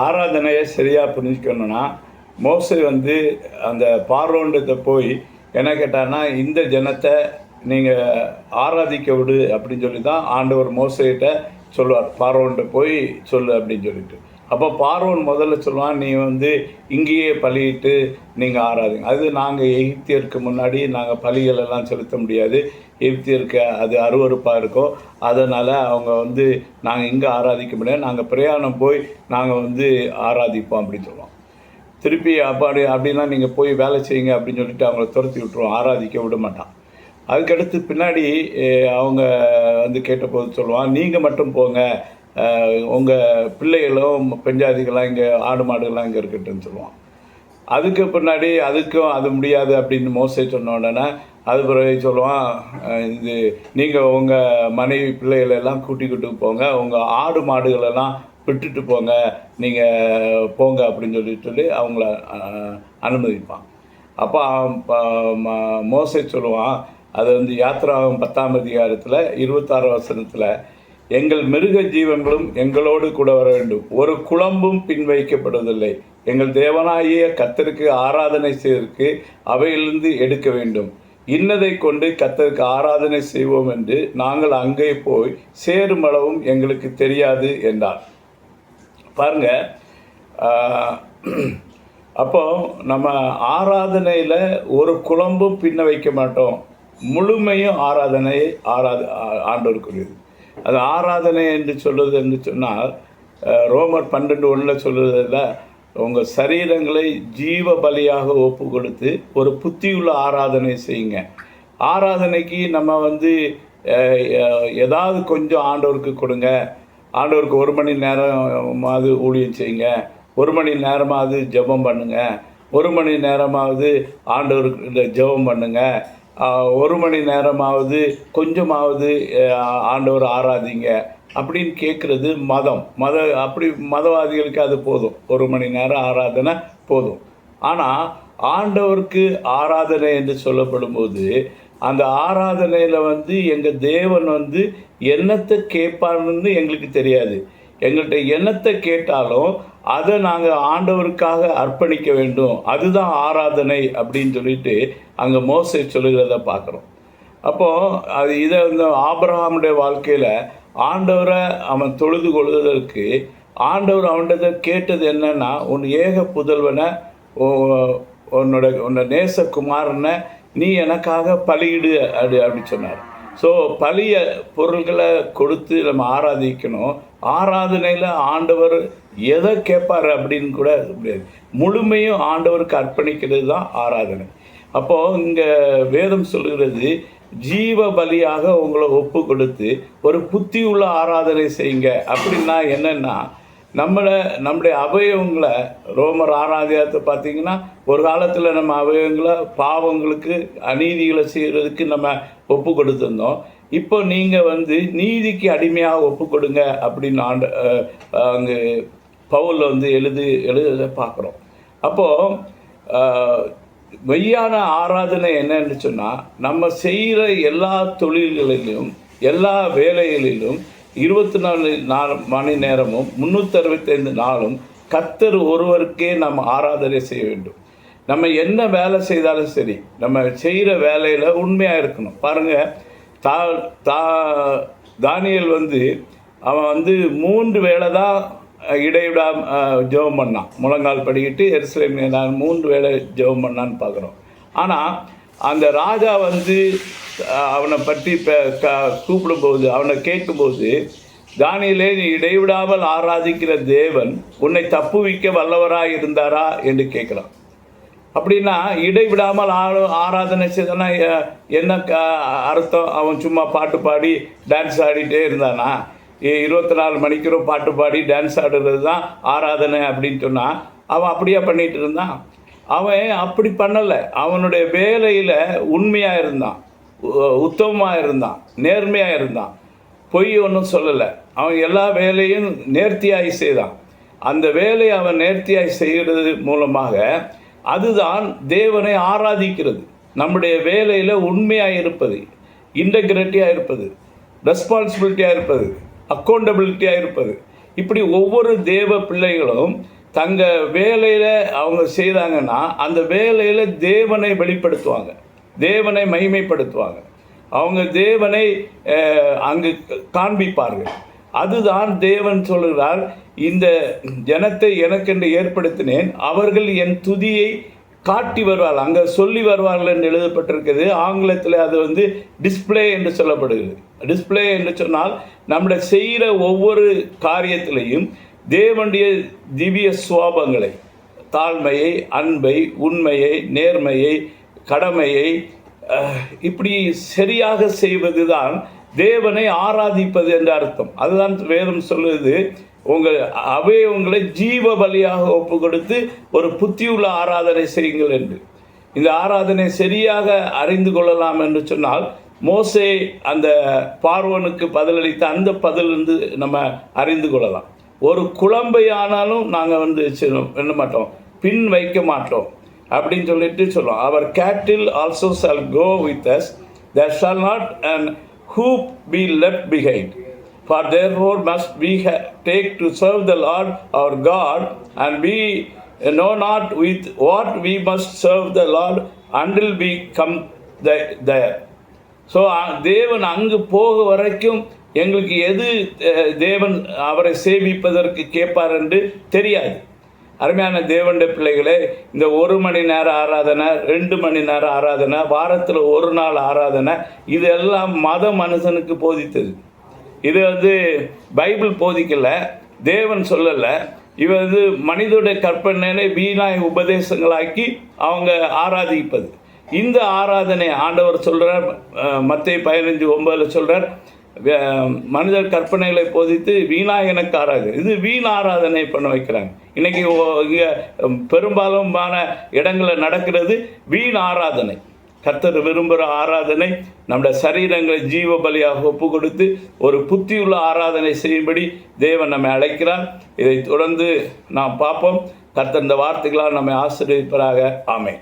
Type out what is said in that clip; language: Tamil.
ஆராதனையை சரியாக புரிஞ்சுக்கணும்னா மோசை வந்து அந்த பார்வோண்டத்தை போய் என்ன கேட்டான்னா இந்த ஜனத்தை நீங்கள் ஆராதிக்க விடு அப்படின்னு சொல்லி தான் ஆண்டவர் மோசைகிட்ட சொல்லுவார். பார்வோன்ட்ட போய் சொல்லு அப்படின்னு சொல்லிட்டு. அப்போ பார்வன் முதல்ல சொல்லுவான் நீ வந்து இங்கேயே பலியிட்டு நீங்கள் ஆராதிங்க அது நாங்கள் எகிப்தியருக்கு முன்னாடி நாங்கள் பலிகள் எல்லாம் செலுத்த முடியாது. எகிப்தியருக்கு அது அருவருப்பாக இருக்கும். அதனால் அவங்க வந்து நாங்கள் இங்கே ஆராதிக்க முடியாது. நாங்கள் பிரயாணம் போய் நாங்கள் வந்து ஆராதிப்போம் அப்படின்னு சொல்லுவோம் திருப்பி அப்படி அப்படின்னா நீங்கள் போய் வேலை செய்யுங்க அப்படின்னு சொல்லிட்டு அவங்கள துரத்தி விட்டுருவோம் ஆராதிக்க விட மாட்டான். அதுக்கடுத்து பின்னாடி அவங்க வந்து கேட்டபோது சொல்லுவான் நீங்கள் மட்டும் போங்க. உங்கள் பிள்ளைகளும் பெஞ்சாதிகளாம் இங்கே ஆடு மாடுகள்லாம் இங்கே இருக்கட்டும்னு சொல்லுவான் அதுக்கு பின்னாடி அதுக்கும் அது முடியாது அப்படின்னு மோசை சொன்ன உடனே அது பிறகு சொல்லுவான் இது நீங்கள் உங்கள் மனைவி பிள்ளைகளை எல்லாம் கூட்டிக்கிட்டு போங்க உங்கள் ஆடு மாடுகளெல்லாம் விட்டுட்டு போங்க நீங்கள் போங்க அப்படின்னு சொல்லி சொல்லி அவங்கள அனுமதிப்பான். அப்போ மோசை ம- சொல்லுவான் அது வந்து யாத்திராவும் பத்தாம் அதிகாரத்தில் இருபத்தாறு வசனத்தில் எங்கள் மிருக ஜீவன்களும் எங்களோடு கூட வர வேண்டும். ஒரு குழம்பும் பின் வைக்கப்படுவதில்லை. எங்கள் தேவனாகிய கத்தருக்கு ஆராதனை செய்வதற்கு அவையிலிருந்து எடுக்க வேண்டும். இன்னதை கொண்டு கத்தருக்கு ஆராதனை செய்வோம் என்று நாங்கள் அங்கே போய் சேரும் அளவும் எங்களுக்கு தெரியாது என்றார். பாருங்க அப்போ நம்ம ஆராதனையில் ஒரு குழம்பும் பின்ன வைக்க மாட்டோம். முழுமையும் ஆராதனை ஆராத ஆண்டோருக்குரியது அது ஆராதனை என்று சொல்வது என்று சொன்னால் ரோமர் பன்னெண்டு ஒன்றில் சொல்கிறதில் உங்கள் சரீரங்களை ஜீவ பலியாக ஒப்பு கொடுத்து ஒரு புத்தியுள்ள ஆராதனை செய்யுங்க. ஆராதனைக்கு நம்ம வந்து ஏதாவது கொஞ்சம் ஆண்டவருக்கு கொடுங்க. ஆண்டவருக்கு ஒரு மணி நேரமாவது ஊழியம் செய்யுங்க. ஒரு மணி நேரமாவது ஜெபம் பண்ணுங்க. ஒரு மணி நேரமாவது ஆண்டவருக்கு ஜபம் ஜெபம் ஒரு மணி நேரமாவது கொஞ்சமாவது ஆண்டவர் ஆராதிங்க. அப்படின்னு கேட்குறது மதம். மத அப்படி மதவாதிகளுக்கு அது போதும். ஒரு மணி நேரம் ஆராதனை போதும். ஆனால் ஆண்டவருக்கு ஆராதனை என்று சொல்லப்படும்போது அந்த ஆராதனையில் வந்து எங்கள் தேவன் வந்து என்னத்தை கேட்பாருன்னு எங்களுக்கு தெரியாது. எங்கள்கிட்ட என்னத்தை கேட்டாலும் அதை நாங்கள் ஆண்டவருக்காக அர்ப்பணிக்க வேண்டும். அதுதான் ஆராதனை அப்படின்னு சொல்லிட்டு அங்கே மோசை சொல்லுகிறத பார்க்குறோம். அப்போது அது இதை வந்து ஆபிரகாமுடைய வாழ்க்கையில் ஆண்டவரை அவன் தொழுது கொள்வதற்கு ஆண்டவர் அவன்கிட்ட கேட்டது என்னென்னா உன் ஏக புதல்வனை உன்னோட உன்னோட நேசகுமாரனை நீ எனக்காக பலியிடு அப்படி அப்படி சொன்னார். ஸோ பழைய பொருள்களை கொடுத்து நம்ம ஆராதிக்கணும். ஆராதனையில் ஆண்டவர் எதை கேட்பார் அப்படின்னு கூட முடியாது. முழுமையும் ஆண்டவருக்கு அர்ப்பணிக்கிறது தான் ஆராதனை. அப்போது இங்கே வேதம் சொல்கிறது ஜீவ பலியாக உங்களை ஒப்பு கொடுத்து ஒரு புத்தி உள்ள ஆராதனை செய்யுங்க. அப்படின்னா என்னென்னா நம்மளை நம்முடைய அவயவங்களை ரோமர் ஆராதியத்தை பார்த்தீங்கன்னா ஒரு காலத்தில் நம்ம அவயவங்களை பாவங்களுக்கு அநீதிகளை செய்கிறதுக்கு நம்ம ஒப்பு கொடுத்துருந்தோம் இப்போ நீங்கள் வந்து நீதிக்கு அடிமையாக ஒப்பு கொடுங்க அப்படின்னு ஆண்டு அங்கே பவுலில் வந்து எழுது எழுத பார்க்குறோம். அப்போது மெய்யான ஆராதனை என்னன்னு சொன்னால் நம்ம செய்கிற எல்லா தொழில்களிலும் எல்லா வேலைகளிலும் இருபத்தி நாலு நாலு மணி நேரமும் முந்நூற்றி அறுபத்தைந்து நாளும் கத்தர் ஒருவருக்கே நம்ம ஆராதனை செய்ய வேண்டும். நம்ம என்ன வேலை செய்தாலும் சரி நம்ம செய்கிற வேலையில் உண்மையாக இருக்கணும். பாருங்கள் தா தா தானியல் வந்து அவன் வந்து மூன்று வேளை தான் இடைவிடாம ஜெபம் பண்ணான். முழங்கால் படிக்கிட்டு எருசலேம் நான் மூன்று வேளை ஜெபம் பண்ணான்னு பார்க்குறோம். ஆனால் அந்த ராஜா வந்து அவனை பற்றி இப்போ க கூப்பிடும்போது அவனை கேட்கும்போது தானியலே நீ இடைவிடாமல் ஆராதிக்கிற தேவன் உன்னை தப்புவிக்க வல்லவராக இருந்தாரா என்று கேட்குறான். அப்படின்னா இடைவிடாமல் ஆ ஆராதனை செய்தனா என்ன க அர்த்தம்? அவன் சும்மா பாட்டு பாடி டான்ஸ் ஆடிட்டே இருந்தானா? இருபத்தி நாலு மணிக்கிறோம் பாட்டு பாடி டான்ஸ் ஆடுறது தான் ஆராதனை அப்படின்னு சொன்னால் அவன் அப்படியே பண்ணிகிட்டு இருந்தான்? அவன் அப்படி பண்ணலை. அவனுடைய வேலையில் உண்மையாக இருந்தான். உத்தமமாக இருந்தான் நேர்மையாக இருந்தான் பொய் ஒன்றும் சொல்லலை. அவன் எல்லா வேலையும் நேர்த்தியாய் செய்தான். அந்த வேலையை அவன் நேர்த்தியாய் செய்கிறது மூலமாக அதுதான் தேவனை ஆராதிக்கிறது. நம்முடைய வேலையில் உண்மையாக இருப்பது இன்டெகிரிட்டியாக இருப்பது ரெஸ்பான்சிபிலிட்டியாக இருப்பது அக்கௌண்டபிலிட்டியாக இருப்பது இப்படி ஒவ்வொரு தேவ பிள்ளைகளும் தங்கள் வேலையில் அவங்க செய்தாங்கன்னா அந்த வேலையில் தேவனை வெளிப்படுத்துவாங்க. தேவனை மகிமைப்படுத்துவாங்க. அவங்க தேவனை அங்கு காண்பிப்பார்கள். அதுதான் தேவன் சொல்கிறார் இந்த ஜனத்தை எனக்கென்று ஏற்படுத்தினேன் அவர்கள் என் துதியை காட்டி வருவார்கள். அங்கே சொல்லி வருவார்கள் என்று எழுதப்பட்டிருக்குது ஆங்கிலத்தில் அது வந்து டிஸ்ப்ளே என்று சொல்லப்படுகிறது. டிஸ்ப்ளே என்று சொன்னால் நம்மளை செய்கிற ஒவ்வொரு காரியத்திலையும் தேவனுடைய திவ்ய சுவாபங்களை தாழ்மையை அன்பை உண்மையை நேர்மையை கடமையை இப்படி சரியாக செய்வது தான் தேவனை ஆராதிப்பது என்ற அர்த்தம். அதுதான் வேதம் சொல்லுது உங்கள் அவை உங்களை ஜீவ பலியாக ஒப்பு கொடுத்து ஒரு புத்தியுள்ள ஆராதனை செய்யுங்கள் என்று. இந்த ஆராதனை சரியாக அறிந்து கொள்ளலாம் என்று சொன்னால் மோசே அந்த பார்வனுக்கு பதிலளித்த அந்த பதிலிருந்து நம்ம அறிந்து கொள்ளலாம். ஒரு குழம்பை ஆனாலும் நாங்கள் வந்து என்ன மாட்டோம் பின் வைக்க மாட்டோம். அப்படின்னு சொல்லிட்டு சொல்லுவோம் our cattle also shall go with us there shall not and hoof be left behind for therefore must we take to serve the Lord our God and we know not with what we must serve the Lord until we come thither so தேவன் அங்கு போக வரைக்கும் எங்களுக்கு எது தேவன் அவரை சேவிப்பதற்கு கேட்பார் என்று தெரியாது. அருமையான தேவண்ட பிள்ளைகளே இந்த ஒரு மணி நேர ஆராதனை ரெண்டு மணி நேர ஆராதனை வாரத்தில் ஒரு நாள் ஆராதனை இதெல்லாம் மத மனுஷனுக்கு போதித்தது. இது வந்து பைபிள் போதிக்கலை தேவன் சொல்லலை. இவ வந்து மனிதனுடைய கற்பனை வீணாய் உபதேசங்களாக்கி அவங்க ஆராதிப்பது. இந்த ஆராதனை ஆண்டவர் சொல்கிறார் மத்திய பதினஞ்சு ஒன்பதில் சொல்கிறார் மனிதர் கற்பனைகளை போதித்து வீணாக எனக்கு ஆராது இது வீண் ஆராதனை பண்ண வைக்கிறாங்க. இன்றைக்கி இங்கே பெரும்பாலுமான இடங்களில் நடக்கிறது வீண் ஆராதனை. கர்த்தர் விரும்புகிற ஆராதனை நம்முடைய சரீரங்களை ஜீவ பலியாக ஒப்பு கொடுத்து ஒரு புத்தியுள்ள ஆராதனை செய்யும்படி தேவன் நம்மை அழைக்கிறார். இதை தொடர்ந்து நாம் பார்ப்போம். கர்த்தர் இந்த வார்த்தைகளால் நம்மை ஆசிரியப்பதாக ஆமை